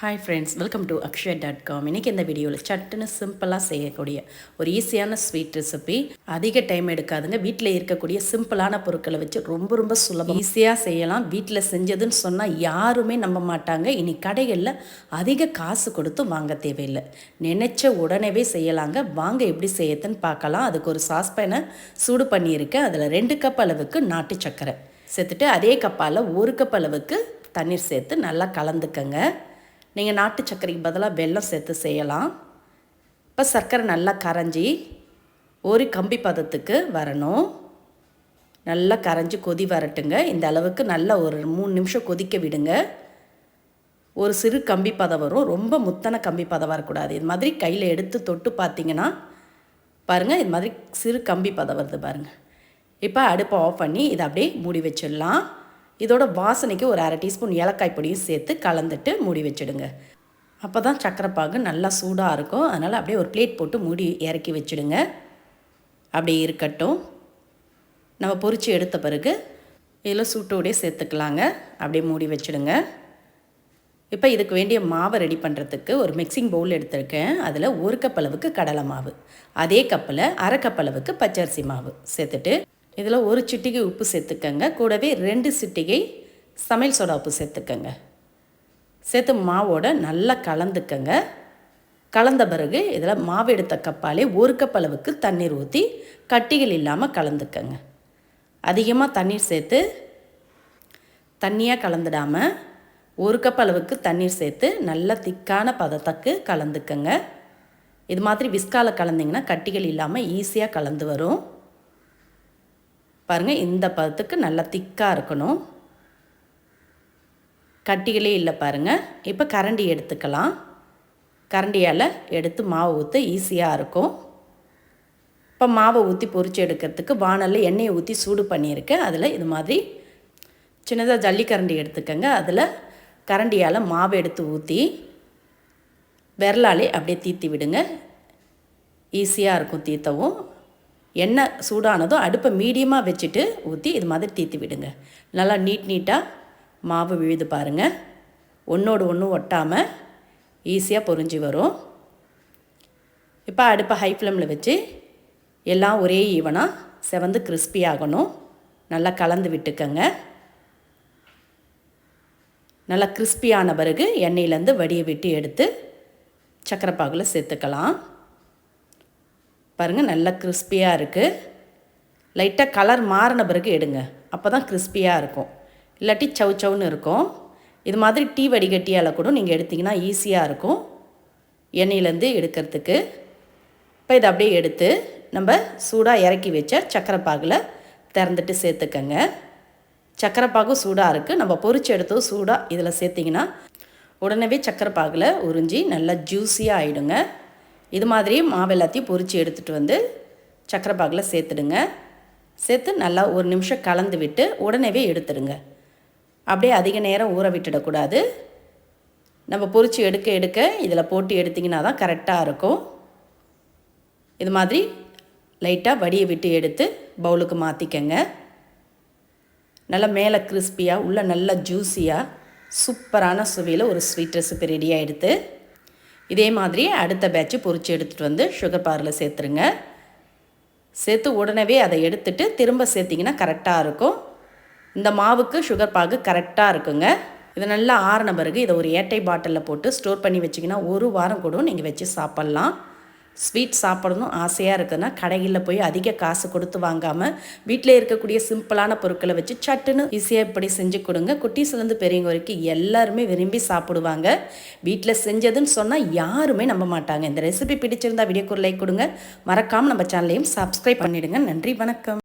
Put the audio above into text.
Hi friends welcome to Akshaya dot com இன்றைக்கி இந்த வீடியோவில் சட்டுன்னு சிம்பிளாக செய்யக்கூடிய ஒரு ஈஸியான ஸ்வீட் ரெசிபி அதிக டைம் எடுக்காதுங்க. வீட்டில் இருக்கக்கூடிய சிம்பிளான பொருட்களை வச்சு ரொம்ப ரொம்ப சுலபம். ஈஸியாக செய்யலாம். வீட்டில் செஞ்சதுன்னு சொன்னால் யாருமே நம்ப மாட்டாங்க. இனி கடைகளில் அதிக காசு கொடுத்து வாங்க தேவையில்லை. நினச்ச உடனேவே செய்யலாங்க. வாங்க எப்படி செய்யறதுன்னு பார்க்கலாம். அதுக்கு ஒரு சாஸ்பேனை சூடு பண்ணியிருக்கேன் அதில் ரெண்டு கப் அளவுக்கு நாட்டு சர்க்கரை. சேர்த்துட்டு அதே கப்பால் ஒரு கப் அளவுக்கு தண்ணீர் சேர்த்து நல்லா கலந்துக்கங்க. நீங்கள் நாட்டு சர்க்கரைக்கு பதிலாக வெல்லம் சேர்த்து செய்யலாம். இப்போ சர்க்கரை நல்லா கரைஞ்சி ஒரு கம்பி பதத்துக்கு வரணும். நல்லா கரைஞ்சி கொதி வரட்டுங்க. இந்த அளவுக்கு நல்லா ஒரு மூணு நிமிஷம் கொதிக்க விடுங்க. ஒரு சிறு கம்பி பதம் வரும். ரொம்ப முத்தன கம்பி பதம் வரக்கூடாது. இது மாதிரி கையில் எடுத்து தொட்டு பார்த்தீங்கன்னா பாருங்கள் இது மாதிரி சிறு கம்பி பதம் வருது பாருங்கள் இப்போ அடுப்பை ஆஃப் பண்ணி இதை அப்படியே மூடி வச்சிடலாம். இதோட வாசனைக்கு ஒரு அரை டீஸ்பூன் ஏலக்காய் பொடியும் சேர்த்து கலந்துட்டு மூடி வச்சுடுங்க. அப்போ தான் சக்கரைப்பாகு நல்லா சூடாக இருக்கும். அதனால் அப்படியே ஒரு பிளேட் போட்டு மூடி இறக்கி வச்சுடுங்க. அப்படியே இருக்கட்டும். நம்ம பொறிச்சு எடுத்த பிறகு இதில் சூட்டோடே சேர்த்துக்கலாங்க. அப்படியே மூடி வச்சுடுங்க. இப்போ இதுக்கு வேண்டிய மாவை ரெடி பண்ணுறதுக்கு ஒரு மிக்சிங் பவுல் எடுத்திருக்கேன். அதில் ஒரு கப் அளவுக்கு கடலை மாவு அதே கப்பில் அரை கப் அளவுக்கு பச்சரிசி மாவு சேர்த்துட்டு இதில் ஒரு சிட்டிகை உப்பு சேர்த்துக்கங்க. கூடவே ரெண்டு சிட்டிகை சமையல் சோடா உப்பு சேர்த்துக்கங்க. சேர்த்து மாவோட நல்லா கலந்துக்கங்க. கலந்த பிறகு இதில் மாவு எடுத்த கப்பாலே ஒரு கப் அளவுக்கு தண்ணீர் ஊற்றி கட்டிகள் இல்லாமல் கலந்துக்கங்க. அதிகமாக தண்ணீர் சேர்த்து தண்ணியாக கலந்துடாமல் ஒரு கப் அளவுக்கு தண்ணீர் சேர்த்து நல்ல திக்கான பதத்துக்கு கலந்துக்கங்க. இது மாதிரி விஸ்காவில் கலந்திங்கன்னா கட்டிகள் இல்லாமல் ஈஸியாக கலந்து வரும். பாருங்கள் இந்த பதத்துக்கு நல்லா திக்காக இருக்கணும். கட்டிகளே இல்லை பாருங்கள் இப்போ கரண்டி எடுத்துக்கலாம். கரண்டியால் எடுத்து மாவு ஊற்ற ஈஸியாக இருக்கும். இப்போ மாவை ஊற்றி பொறிச்சு எடுக்கிறதுக்கு வானலில் எண்ணெயை ஊற்றி சூடு பண்ணியிருக்கேன் அதில் இது மாதிரி சின்னதாக ஜல்லிக்கரண்டி எடுத்துக்கோங்க. அதில் கரண்டியால் மாவு எடுத்து ஊற்றி விரலாலே அப்படியே தீத்தி விடுங்க. ஈஸியாக இருக்கும் தீத்தவும். எண்ணெய் சூடானதும் அடுப்பை மீடியமாக வச்சுட்டு ஊற்றி இது மாதிரி தீத்தி விடுங்க. நல்லா நீட் நீட்டாக மாவு விழுது பாருங்கள் ஒன்றோடு ஒன்று ஒட்டாமல் ஈஸியாக பொறிஞ்சு வரும். இப்போ அடுப்பை ஹை ஃப்ளேமில் வச்சு எல்லாம் ஒரே ஈவனாக செவந்து கிறிஸ்பி ஆகணும். நல்லா கலந்து விட்டுக்கங்க. நல்லா கிறிஸ்பியான பிறகு எண்ணெயிலேருந்து வடியை விட்டு எடுத்து சக்கரை பாகில் சேர்த்துக்கலாம். பாருங்கள் நல்லா கிறிஸ்பியாக இருக்குது லைட்டாக கலர் மாறின பிறகு எடுங்க. அப்போ தான் கிறிஸ்பியாக இருக்கும். இல்லாட்டி சவு சவுன்னு இருக்கும். இது மாதிரி டீ வடிகட்டியால் கூட நீங்கள் எடுத்திங்கன்னா ஈஸியாக இருக்கும். எண்ணெயிலேருந்து எடுக்கிறதுக்கு. இப்போ இதை அப்படியே எடுத்து நம்ம சூடாக இறக்கி வச்ச சக்கரை பாகில் திறந்துட்டு சேர்த்துக்கங்க. சக்கரை சூடாக இருக்குது நம்ம பொறிச்சு எடுத்தும் சூடாக இதில் சேர்த்திங்கன்னா உடனே சக்கரை பாகில் உறிஞ்சி நல்லா ஜூஸியாக ஆகிடுங்க இது மாதிரி மாவு எல்லாத்தையும் பொறிச்சு எடுத்துகிட்டு வந்து சக்கரை பாகில் சேர்த்துடுங்க. சேர்த்து நல்லா ஒரு நிமிஷம் கலந்து விட்டு உடனேவே எடுத்துடுங்க. அப்படியே அதிக நேரம் ஊற விட்டுடக்கூடாது. நம்ம பொறிச்சு எடுக்க எடுக்க இதில் போட்டு எடுத்திங்கன்னா தான் கரெக்டாக இருக்கும். இது மாதிரி லைட்டாக வடியை விட்டு எடுத்து பவுலுக்கு மாற்றிக்கங்க நல்லா மேலே கிறிஸ்பியாக உள்ளே நல்லா ஜூஸியாக சூப்பரான சுவையில் ஒரு ஸ்வீட் ரெசிபி ரெடியாக எடுத்து இதே மாதிரி அடுத்த பேட்ச்சு பொறிச்சு எடுத்துகிட்டு வந்து சுகர் பாரில் சேர்த்துருங்க. சேர்த்து உடனே அதை எடுத்துட்டு திரும்ப சேர்த்திங்கன்னா கரெக்டாக இருக்கும். இந்த மாவுக்கு சுகர் பாகு கரெக்டாக இருக்குங்க. இது நல்லா ஆறின பிறகு இதை ஒரு ஏட்டை பாட்டிலில் போட்டு ஸ்டோர் பண்ணி வச்சிங்கன்னா ஒரு வாரம் கூட நீங்கள் வச்சு சாப்பிட்லாம். ஸ்வீட் சாப்பிடணும் ஆசையாக இருக்குதுன்னா கடைகளில் போய் அதிக காசு கொடுத்து வாங்காமல் வீட்டில் இருக்கக்கூடிய சிம்பிளான பொருட்களை வச்சு சட்டுன்னு ஈஸியாக இப்படி செஞ்சு கொடுங்க. குட்டீஸ்லேருந்து பெரியவங்க வரைக்கும் எல்லாருமே விரும்பி சாப்பிடுவாங்க. வீட்டில் செஞ்சதுன்னு சொன்னால் யாருமே நம்ப மாட்டாங்க. இந்த ரெசிபி பிடிச்சிருந்தா வீடியோக்கு லைக் கொடுங்க. மறக்காமல் நம்ம சேனலையும் சப்ஸ்கிரைப் பண்ணிவிடுங்க நன்றி வணக்கம்.